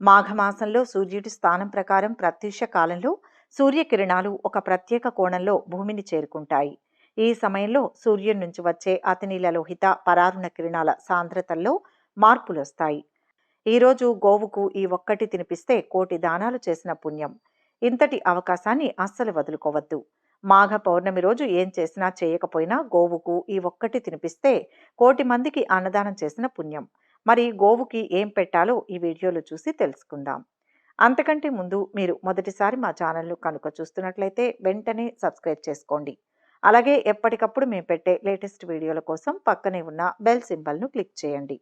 మాఘమాసంలో సూర్యుడి స్థానం ప్రకారం ప్రత్యూష కాలంలో సూర్యకిరణాలు ఒక ప్రత్యేక కోణంలో భూమిని చేరుకుంటాయి. ఈ సమయంలో సూర్యుడి నుంచి వచ్చే అతినీల లోహిత పరారుణ కిరణాల సాంద్రతల్లో మార్పులు వస్తాయి ఈరోజు గోవుకు ఈ ఒక్కటి తినిపిస్తే కోటి దానాలు చేసిన పుణ్యం. ఇంతటి అవకాశాన్ని అస్సలు వదులుకోవద్దు. మాఘ పౌర్ణమి రోజు ఏం చేసినా చేయకపోయినా గోవుకు ఈ ఒక్కటి తినిపిస్తే కోటి మందికి అన్నదానం చేసిన పుణ్యం. మరి గోవుకి ఏం పెట్టాలో ఈ వీడియోలో చూసి తెలుసుకుందాం. అంతకంటే ముందు మీరు మొదటిసారి మా ఛానల్ను కనుక చూస్తున్నట్లయితే వెంటనే సబ్స్క్రైబ్ చేసుకోండి. అలాగే ఎప్పటికప్పుడు మేము పెట్టే లేటెస్ట్ వీడియోల కోసం పక్కనే ఉన్న బెల్ సింబల్ను క్లిక్ చేయండి.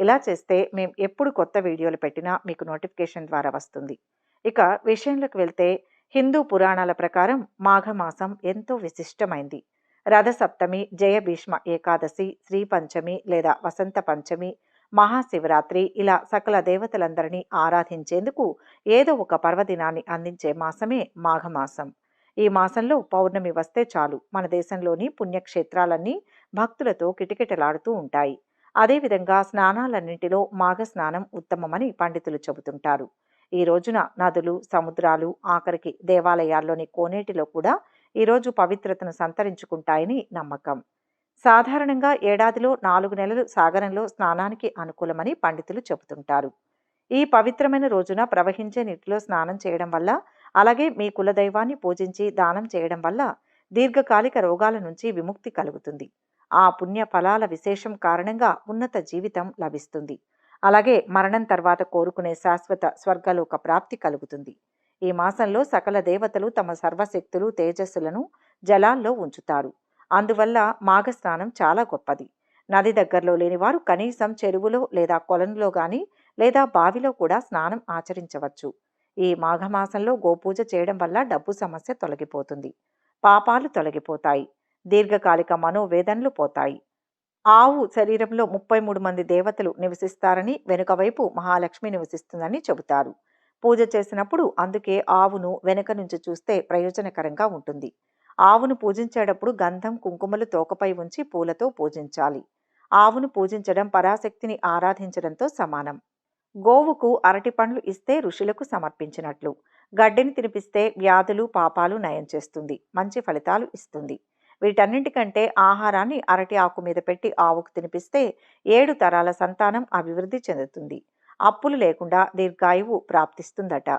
ఇలా చేస్తే మేము ఎప్పుడు కొత్త వీడియోలు పెట్టినా మీకు నోటిఫికేషన్ ద్వారా వస్తుంది. ఇక విషయంలోకి వెళ్తే హిందూ పురాణాల ప్రకారం మాఘమాసం ఎంతో విశిష్టమైంది. రథసప్తమి జయభీష్మ ఏకాదశి శ్రీ పంచమి లేదా వసంత పంచమి మహాశివరాత్రి ఇలా సకల దేవతలందరినీ ఆరాధించేందుకు ఏదో ఒక పర్వదినాన్ని అందించే మాసమే మాఘమాసం. ఈ మాసంలో పౌర్ణమి వస్తే చాలు. మన దేశంలోని పుణ్యక్షేత్రాలన్నీ భక్తులతో కిటకిటలాడుతూ ఉంటాయి. అదేవిధంగా స్నానాలన్నింటిలో మాఘ స్నానం ఉత్తమమని పండితులు చెబుతుంటారు. ఈ రోజున నదులు సముద్రాలు ఆఖరికి దేవాలయాల్లోని కోనేటిలో కూడా ఈరోజు పవిత్రతను సంతరించుకుంటాయని నమ్మకం. సాధారణంగా ఏడాదిలో నాలుగు నెలలు సాగరంలో స్నానానికి అనుకూలమని పండితులు చెబుతుంటారు. ఈ పవిత్రమైన రోజున ప్రవహించే నీటిలో స్నానం చేయడం వల్ల అలాగే మీ కులదైవాన్ని పూజించి దానం చేయడం వల్ల దీర్ఘకాలిక రోగాల నుంచి విముక్తి కలుగుతుంది. ఆ పుణ్య ఫలాల విశేషం కారణంగా ఉన్నత జీవితం లభిస్తుంది. అలాగే మరణం తర్వాత కోరుకునే శాశ్వత స్వర్గలోక ప్రాప్తి కలుగుతుంది. ఈ మాసంలో సకల దేవతలు తమ సర్వశక్తులు తేజస్సులను జలాల్లో ఉంచుతారు. అందువల్ల మాఘస్నానం చాలా గొప్పది. నది దగ్గరలో లేనివారు కనీసం చెరువులో లేదా కొలంలో కానీ లేదా బావిలో కూడా స్నానం ఆచరించవచ్చు. ఈ మాఘమాసంలో గోపూజ చేయడం వల్ల డబ్బు సమస్య తొలగిపోతుంది. పాపాలు తొలగిపోతాయి. దీర్ఘకాలిక మనోవేదనలు పోతాయి. ఆవు శరీరంలో ముప్పై మూడు మంది దేవతలు నివసిస్తారని వెనుక వైపు మహాలక్ష్మి నివసిస్తుందని చెబుతారు. పూజ చేసినప్పుడు అందుకే ఆవును వెనుక నుంచి చూస్తే ప్రయోజనకరంగా ఉంటుంది. ఆవును పూజించేటప్పుడు గంధం కుంకుమలు తోకపై ఉంచి పూలతో పూజించాలి. ఆవును పూజించడం పరాశక్తిని ఆరాధించడంతో సమానం. గోవుకు అరటి పండ్లు ఇస్తే ఋషులకు సమర్పించినట్లు. గడ్డిని తినిపిస్తే వ్యాధులు పాపాలు నయం చేస్తుంది. మంచి ఫలితాలు ఇస్తుంది. వీటన్నింటికంటే ఆహారాన్ని అరటి ఆకు మీద పెట్టి ఆవుకు తినిపిస్తే ఏడు తరాల సంతానం అభివృద్ధి చెందుతుంది. అప్పులు లేకుండా దీర్ఘాయువు ప్రాప్తిస్తుందట.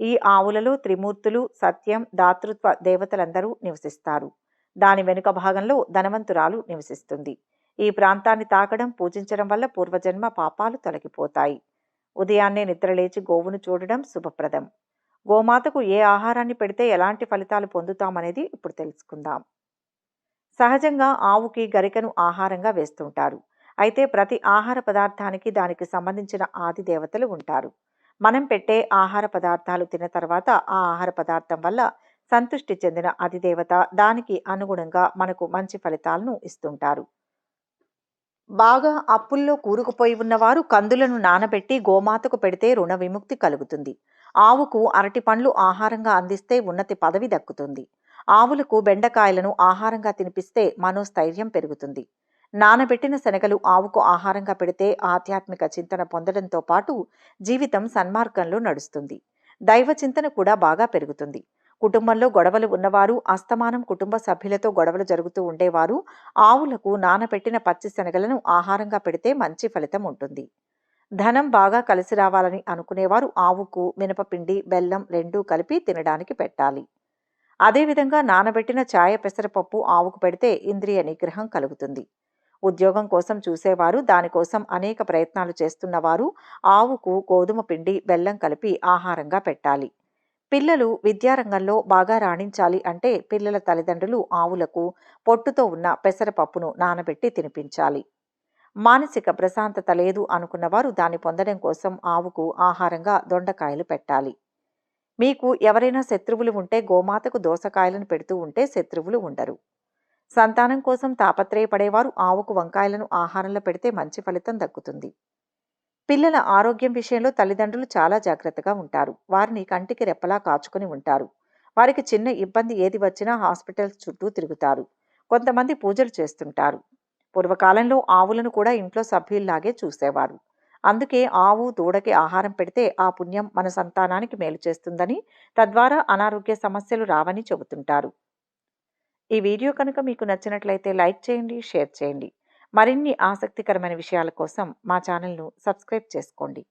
ఈ ఆవులలో త్రిమూర్తులు సత్యం దాతృత్వ దేవతలందరూ నివసిస్తారు. దాని వెనుక భాగంలో ధనవంతురాలు నివసిస్తుంది. ఈ ప్రాంతాన్ని తాకడం పూజించడం వల్ల పూర్వజన్మ పాపాలు తొలగిపోతాయి. ఉదయాన్నే నిద్రలేచి గోవును చూడడం శుభప్రదం. గోమాతకు ఏ ఆహారాన్ని పెడితే ఎలాంటి ఫలితాలు పొందుతామనేది ఇప్పుడు తెలుసుకుందాం. సహజంగా ఆవుకి గరికను ఆహారంగా వేస్తుంటారు. అయితే ప్రతి ఆహార పదార్థానికి దానికి సంబంధించిన ఆది దేవతలు ఉంటారు. మనం పెట్టే ఆహార పదార్థాలు తిన్న తర్వాత ఆ ఆహార పదార్థం వల్ల సంతృష్టి చెందిన అధిదేవత దానికి అనుగుణంగా మనకు మంచి ఫలితాలను ఇస్తుంటారు. బాగా అప్పుల్లో కూరుకుపోయి ఉన్నవారు కందులను నానబెట్టి గోమాతకు పెడితే రుణ విముక్తి కలుగుతుంది. ఆవుకు అరటి పండ్లు ఆహారంగా అందిస్తే ఉన్నతి పదవి దక్కుతుంది. ఆవులకు బెండకాయలను ఆహారంగా తినిపిస్తే మనోస్థైర్యం పెరుగుతుంది. నానబెట్టిన శనగలు ఆవుకు ఆహారంగా పెడితే ఆధ్యాత్మిక చింతన పొందడంతో పాటు జీవితం సన్మార్గంలో నడుస్తుంది. దైవ చింతన కూడా బాగా పెరుగుతుంది. కుటుంబంలో గొడవలు ఉన్నవారు అస్తమానం కుటుంబ సభ్యులతో గొడవలు జరుగుతూ ఉండేవారు ఆవులకు నానబెట్టిన పచ్చి శనగలను ఆహారంగా పెడితే మంచి ఫలితం ఉంటుంది. ధనం బాగా కలిసి రావాలని అనుకునేవారు ఆవుకు మినపపిండి బెల్లం రెండూ కలిపి తినడానికి పెట్టాలి. అదేవిధంగా నానబెట్టిన ఛాయ పెసరపప్పు ఆవుకు పెడితే ఇంద్రియ నిగ్రహం కలుగుతుంది. ఉద్యోగం కోసం చూసేవారు దానికోసం అనేక ప్రయత్నాలు చేస్తున్నవారు ఆవుకు గోధుమ పిండి బెల్లం కలిపి ఆహారంగా పెట్టాలి. పిల్లలు విద్యారంగంలో బాగా రాణించాలి అంటే పిల్లల తల్లిదండ్రులు ఆవులకు పొట్టుతో ఉన్న పెసరపప్పును నానబెట్టి తినిపించాలి. మానసిక ప్రశాంతత లేదు అనుకున్నవారు దాన్ని పొందడం కోసం ఆవుకు ఆహారంగా దొండకాయలు పెట్టాలి. మీకు ఎవరైనా శత్రువులు ఉంటే గోమాతకు దోసకాయలను పెడుతూ ఉంటే శత్రువులు ఉండరు. సంతానం కోసం తాపత్రయపడేవారు ఆవుకు వంకాయలను ఆహారంలో పెడితే మంచి ఫలితం దక్కుతుంది. పిల్లల ఆరోగ్యం విషయంలో తల్లిదండ్రులు చాలా జాగ్రత్తగా ఉంటారు. వారిని కంటికి రెప్పలా కాచుకుని ఉంటారు. వారికి చిన్న ఇబ్బంది ఏది వచ్చినా హాస్పిటల్స్ చుట్టూ తిరుగుతారు. కొంతమంది పూజలు చేస్తుంటారు. పూర్వకాలంలో ఆవులను కూడా ఇంట్లో సభ్యుల్లాగే చూసేవారు. అందుకే ఆవు దూడకి ఆహారం పెడితే ఆ పుణ్యం మన సంతానానికి మేలు చేస్తుందని తద్వారా అనారోగ్య సమస్యలు రావని చెబుతుంటారు. ఈ వీడియో కనుక మీకు నచ్చినట్లయితే లైక్ చేయండి షేర్ చేయండి. మరిన్ని ఆసక్తికరమైన విషయాల కోసం మా ఛానల్ను సబ్స్క్రైబ్ చేసుకోండి.